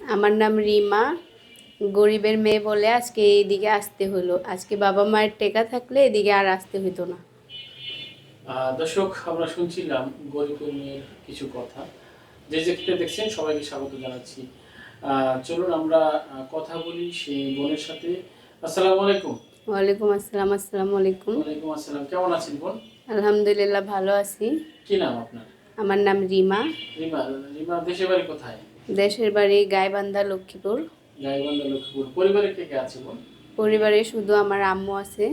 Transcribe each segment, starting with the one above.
আমার নাম রিমা। গরিবের মেয়ে বলে আজকে এইদিকে আসতে হলো। আজকে বাবা মায়ের টেকা থাকলে এদিকে আর আসতে হইতো না। দর্শক আমরা শুনছিলাম গরিবের মেয়ের কিছু কথা। যে যেখানে দেখছেন সবাইকে স্বাগত জানাচ্ছি। চলুন আমরা কথা বলি সেই বোনের সাথে। আসসালামু আলাইকুম। ওয়ালাইকুম আসসালাম আসসালামু আলাইকুম। ওয়ালাইকুম আসসালাম। কেমন আছেন বোন? আলহামদুলিল্লাহ ভালো আছি। কি নাম আপনার? আমার নাম রিমা। রিমা রিমা দেশের বাড়ি কোথায়? দেশের বাড়ি গাইবান্ধা লক্ষ্মীপুর। গাইবান্ধা লক্ষ্মীপুর। পরিবারে কে কে আছে বোন পরিবারে শুধু আমার আম্মু আছে।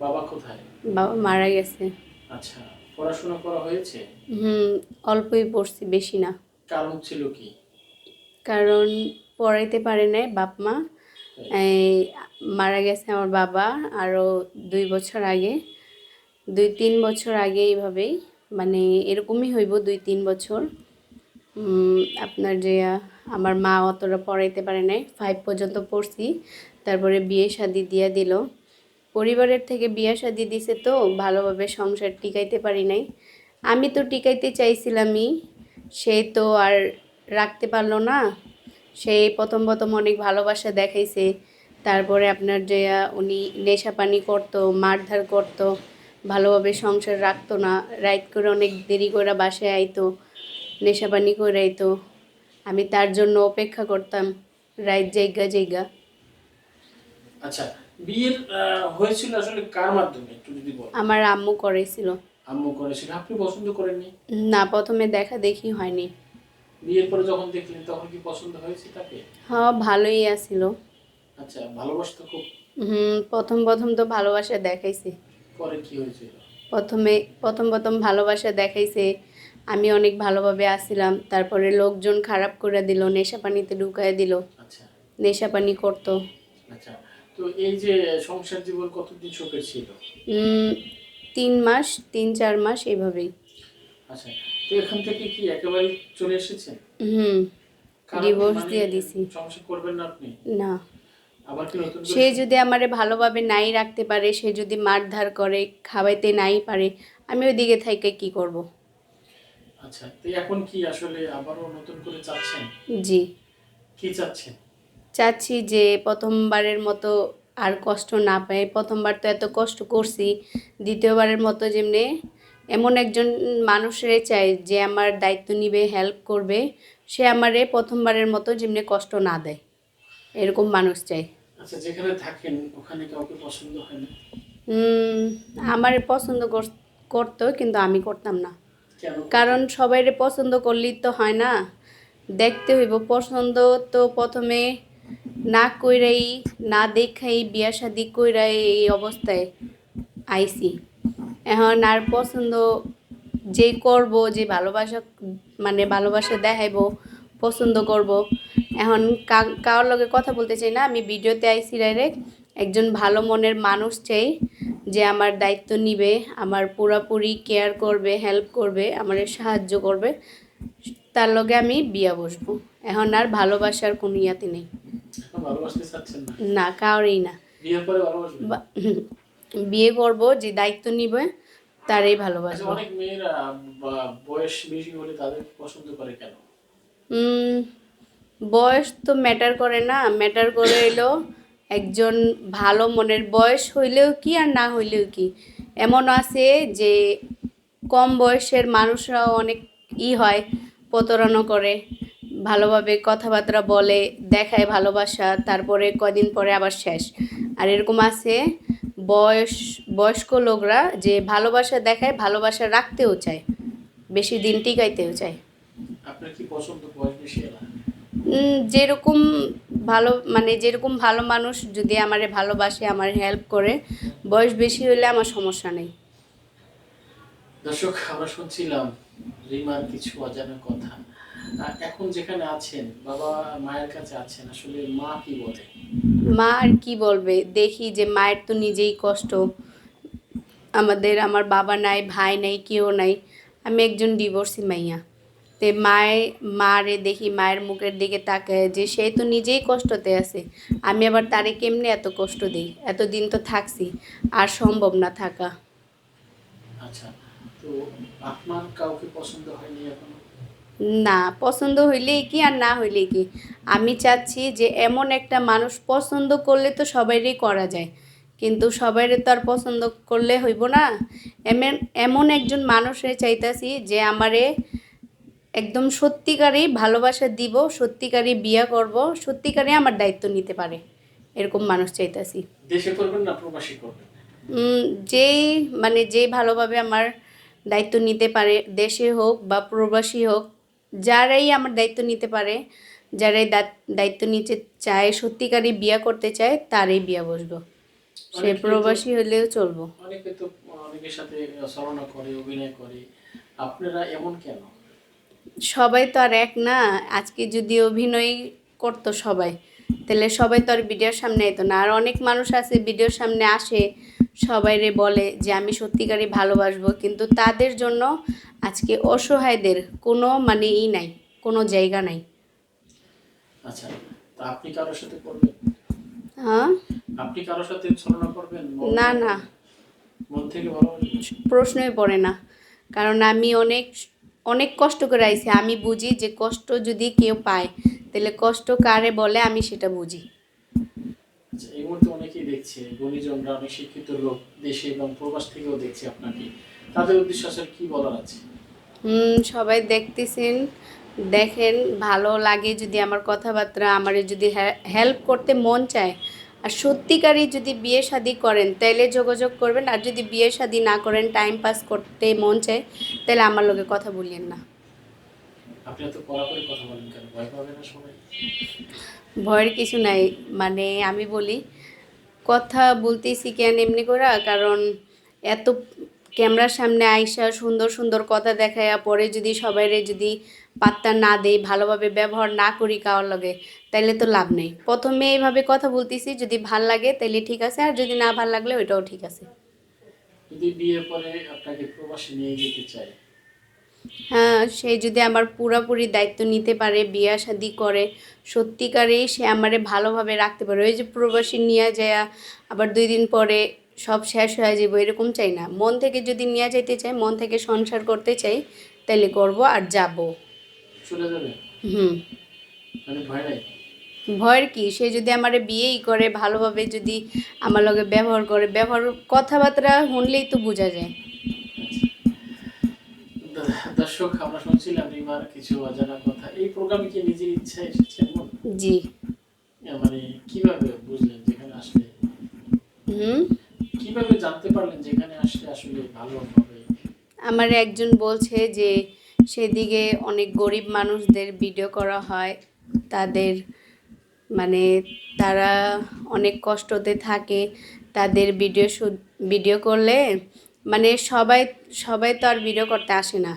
বাবা কোথায়? বাবা মারা গেছে। আচ্ছা পড়াশোনা করা হয়েছে? হুম অল্পই পড়ছি বেশি না। কারণ ছিল কি? কারণ পড়াইতে পারে নাই বাপ মা। এই মারা গেছে আমার বাবা আরও দুই বছর আগে। দুই তিন বছর আগে এইভাবেই মানে এরকমই হইব দুই তিন বছর। আপনার যে, আমার মা অতটা পড়াইতে পারে নাই ফাইভ পর্যন্ত পড়ছি। তারপরে বিয়ে শাদি দিয়ে দিল। পরিবারের থেকে বিয়ে শাদি দিছে তো, ভালোভাবে সংসার টিকাইতে পারি নাই। আমি তো টিকাইতে চাইছিলামই, সে তো আর রাখতে পারল না। সে প্রথম প্রথম অনেক ভালোবাসা দেখাইছে। তারপরে আপনার যে, উনি নেশা পানি করতো, মারধার করতো, ভালোভাবে সংসার রাখতো না, রাইত করে অনেক দেরি করে বাসায় আইতো। নেশা পানি করে আইতো আমি তার জন্য অপেক্ষা করতাম রাইট জায়গা জায়গা। আচ্ছা বিয়ের হয়েছিল আসলে কার মাধ্যমে? একটু যদি বল। আমার আম্মু করেছিল। আম্মু করেছিল। আপনি পছন্দ করেননি? না প্রথমে দেখা দেখি হয়নি। বিয়ের পরে যখন দেখলেন তখন কি পছন্দ হয়েছে তাকে? হ্যাঁ ভালোই আছিল। আচ্ছা ভালোবাসতো খুব? হুম প্রথম প্রথম তো ভালোবাসা দেখাইছে। পরে কি হয়েছিল? প্রথমে প্রথম প্রথম ভালোবাসা দেখাইছে আমি অনেক ভালোভাবে আসছিলাম তারপরে লোকজন খারাপ করে দিল নেশা পানিতে ঢুকায় দিল। আচ্ছা। নেশা পানি করতো। আচ্ছা। তো এই যে সংসার জীবন কতদিন সুখের ছিল? তিন মাস তিন চার মাস এভাবেই আচ্ছা। তো এখান থেকে কি একেবারে চলে এসেছেন হুম। Divorce মানে দিয়ে দিছি। সংসার করবেন না আপনি? সে যদি আমারে ভালোভাবে নাই রাখতে পারে সে যদি মারধার করে খাওয়াইতে নাই পারে আমি ওইদিকে থেকে কি করব? আচ্ছা তো এখন কি আসলে আবারও নতুন করে চাচ্ছেন? জি। কি চাচ্ছেন? চাচ্ছি যে প্রথমবারের মতো আর কষ্ট না পাই প্রথমবার তো এত কষ্ট করছি দ্বিতীয়বারের মতো যেমনি এমন একজন মানুষের চাই যে আমার দায়িত্ব নিবে হেল্প করবে সে আমারে প্রথমবারের মতো যেমনি কষ্ট না দেয় এরকম মানুষ চাই। আচ্ছা যেখানে থাকেন ওখানে কাউকে পছন্দ হয় না? আমার পছন্দ কর- করতো কিন্তু আমি করতাম না। কারণ সবাইরে পছন্দ করলেই তো হয় না। দেখতে হইব, পছন্দ তো প্রথমে না কইরাই, না দেখাই বিয়া শাদি কইরাই এই অবস্থায় আইসি এখন আর পছন্দ যে করব, যে ভালোবাসা মানে ভালোবাসা দেখাইব, পছন্দ করব। এখন কা- কারোর লগে কথা বলতে চাই না, আমি ভিডিওতে আইসি ডাইরেক্ট। একজন ভালো মনের মানুষ চাই। যে আমার দায়িত্ব নিবে আমার পুরাপুরি কেয়ার করবে হেল্প করবে আমার সাহায্য করবে তার লগে আমি বিয়া বসবো। এখন আর ভালোবাসার কোনো ইয়াতে নেই। না কাউরেই না। বিয়ে করব যে দায়িত্ব নিবে তারই আচ্ছা ভালোবাসবো অনেক মেয়েরা বয়স বেশি হলে তাদের পছন্দ করে কেন? বয়স তো ম্যাটার করে না। ম্যাটার করে এলো একজন ভালো মনের বয়স হইলেও কি আর না হইলেও কি? এমন আছে যে কম বয়সের মানুষরাও অনেক ই হয় প্রতারণা করে ভালোভাবে কথাবার্তা বলে দেখায় ভালোবাসা তারপরে কদিন পরে আবার শেষ। আর এরকম আছে বয়স বয়স্ক লোকরা যে ভালোবাসা দেখায় ভালোবাসা রাখতেও চায় বেশি দিন টিকাইতেও চায়। আপনার কি পছন্দ বয়স বেশি যেরকম ভালো মানে যেরকম ভালো মানুষ যদি আমারে ভালোবাসে আমার হেল্প করে বয়স বেশি হলে আমার সমস্যা নেই। দর্শক আমরা শুনছিলাম রিমার কিছু অজানা কথা। এখন যেখানে আছেন বাবা মায়ের কাছে আছেন আসলে মা কি বলে? মা আর কি বলবে? দেখি যে মায়ের তো নিজেই কষ্ট। আমাদের আমার বাবা নাই ভাই নাই কেউ নাই। আমি একজন ডিভোর্সি মাইয়া। তে মায়ে মারে দেখি মায়ের মুখের দিকে তাকায় যে সে তো নিজেই কষ্টতে আছে। আমি আবার তারে কেমনে এত কষ্ট দিই? এতদিন তো থাকছি আর সম্ভব না থাকা। আচ্ছা তো আপনার কাউকে পছন্দ হয়নি এখনও? না পছন্দ হইলেই কি আর না হইলেই কি? আমি চাচ্ছি যে এমন একটা মানুষ পছন্দ করলে তো সবাইরই করা যায়। কিন্তু সবাইরে তো আর পছন্দ করলে হইব না। এমন এমন একজন মানুষের চাইতাছি যে আমারে একদম সত্যিকারই ভালোবাসা দিব সত্যিকারই বিয়া করব সত্যিকারই আমার দায়িত্ব নিতে পারে এরকম মানুষ চাইতাছি। দেশে করবেন না প্রবাসী করবেন? যেই মানে যেই ভালোভাবে আমার দায়িত্ব নিতে পারে দেশে হোক বা প্রবাসী হোক যারাই আমার দায়িত্ব নিতে পারে যারাই দায়িত্ব নিতে চায় সত্যিকারই বিয়া করতে চায় তারই বিয়া বসবো। সে প্রবাসী হলেও চলবো। অনেকে তো অনেকের সাথে ছলনা করে অভিনয় করে। আপনারা এমন কেন? সবাই তো আর এক না আজকে যদি অভিনয় করতো সবাই তাহলে সবাই তো আর ভিডিওর সামনে এতো না। আর অনেক মানুষ আছে ভিডিওর সামনে আসে সবাইরে বলে যে আমি সত্যিকারই ভালোবাসবো কিন্তু তাদের জন্য আজকে অসহায়দের কোনো মানে ই নাই কোনো জায়গা নাই। আচ্ছা আপনি কারোর সাথে করবেন? হ্যাঁ? আপনি কারোর সাথে ছলনা করবেন? না না। মন থেকে প্রশ্নই পড়ে না। কারণ আমি অনেক অনেক কষ্ট করে আইছি। আমি বুঝি যে কষ্ট যদি কেউ পায় তাহলে কষ্ট কারে বলে আমি সেটা বুঝি। আচ্ছা এই মুহূর্তে অনেকেই দেখছে গুণীজনরা অনেক শিক্ষিত লোক দেশে এবং প্রবাস থেকেও দেখছে আপনাকে। তাদের উদ্দেশ্যে আসলে কি বলার আছে? হুম সবাই দেখতেছেন দেখেন ভালো লাগে যদি আমার কথাবার্তা আমার যদি হেল্প করতে মন চায় আর সত্যিকারই যদি বিয়ে শাদি করেন তাহলে যোগাযোগ করবেন। আর যদি বিয়ে শাদি না করেন টাইম পাস করতে মন চায় তাহলে আমার লোকে কথা বলিয়েন না। ভয়ের কিছু নাই। মানে আমি বলি কথা বলতেছি কেন এমনি করা কারণ এত ক্যামেরার সামনে আইসা সুন্দর সুন্দর কথা দেখায় পরে যদি সবাইরে যদি পাত্তা না দেই ভালোভাবে ব্যবহার না করি কারোর লগে তাইলে তো লাভ নেই। প্রথমে এইভাবে কথা বলতেছি যদি ভালো লাগে তাইলে ঠিক আছে আর যদি না ভালো লাগলে ওইটাও ঠিক আছে। যদি বিয়ের পরে আপনাকে প্রবাসে নিয়ে যেতে চায়? হ্যাঁ সে যদি আমার পুরোপুরি দায়িত্ব নিতে পারে বিয়া শাদি করে সত্যিকারেই সে আমারে ভালোভাবে রাখতে পারে। ওই যে প্রবাসী নিয়ে যায় আবার দুই দিন পরে সব শেষ হয়ে যাব এরকম চাই না। মন থেকে যদি নিয়ে যাইতে চাই মন থেকে সংসার করতে চাই তাহলে করব আর যাব। হুম। ভয় ভয়ের কি? সে যদি আমার বিয়েই করে ভালোভাবে যদি আমার লগে ব্যবহার করে ব্যবহার কথাবার্তা শুনলেই তো বোঝা যায়। দর্শক আমরা শুনছিলাম রিমার কিছু অজানা কথা। এই প্রোগ্রামে কি নিজের ইচ্ছা এসেছে জি। মানে কীভাবে বুঝলেন যেখানে আসলে হুম? কীভাবে জানতে পারলেন যেখানে আসলে আসলে ভালো হবে? আমার একজন বলছে যে সেদিকে অনেক গরিব মানুষদের ভিডিও করা হয়। তাদের মানে তারা অনেক কষ্টতে থাকে। তাদের ভিডিও ভিডিও করলে মানে সবাই সবাই তো আর ভিডিও করতে আসে না।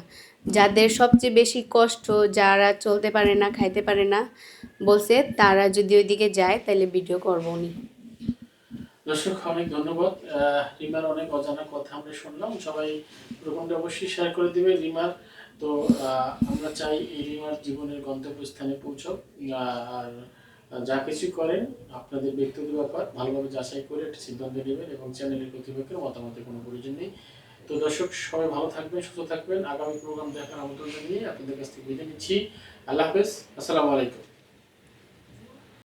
যাদের সবচেয়ে বেশি কষ্ট, যারা চলতে পারে না, খাইতে পারে না, বলছে তারা যদি ওইদিকে যায় তাহলে ভিডিও করব উনি। দর্শক, অনেক ধন্যবাদ। রিমার অনেক অজানা কথা আমরা শুনলাম। সবাই প্রোগ্রামটা অবশ্যই শেয়ার করে দিবে। রিমার, তো আমরা চাই এই রিমার জীবনের গন্তব্যস্থানে পৌঁছক। আর যা কিছু করেন, আপনাদের ব্যক্তিগত ব্যাপার, ভালোভাবে যাচাই করে একটা সিদ্ধান্ত নেবেন এবং চ্যানেলের কর্তৃপক্ষের মতামতের কোনো প্রয়োজন নেই। তো দর্শক, সবাই ভালো থাকবেন, সুস্থ থাকবেন। আগামী প্রোগ্রাম দেখার আমন্ত্রণ জানিয়ে আপনাদের কাছ থেকে বিদায় নিচ্ছি। আল্লাহ হাফেজ। আসসালামু আলাইকুম।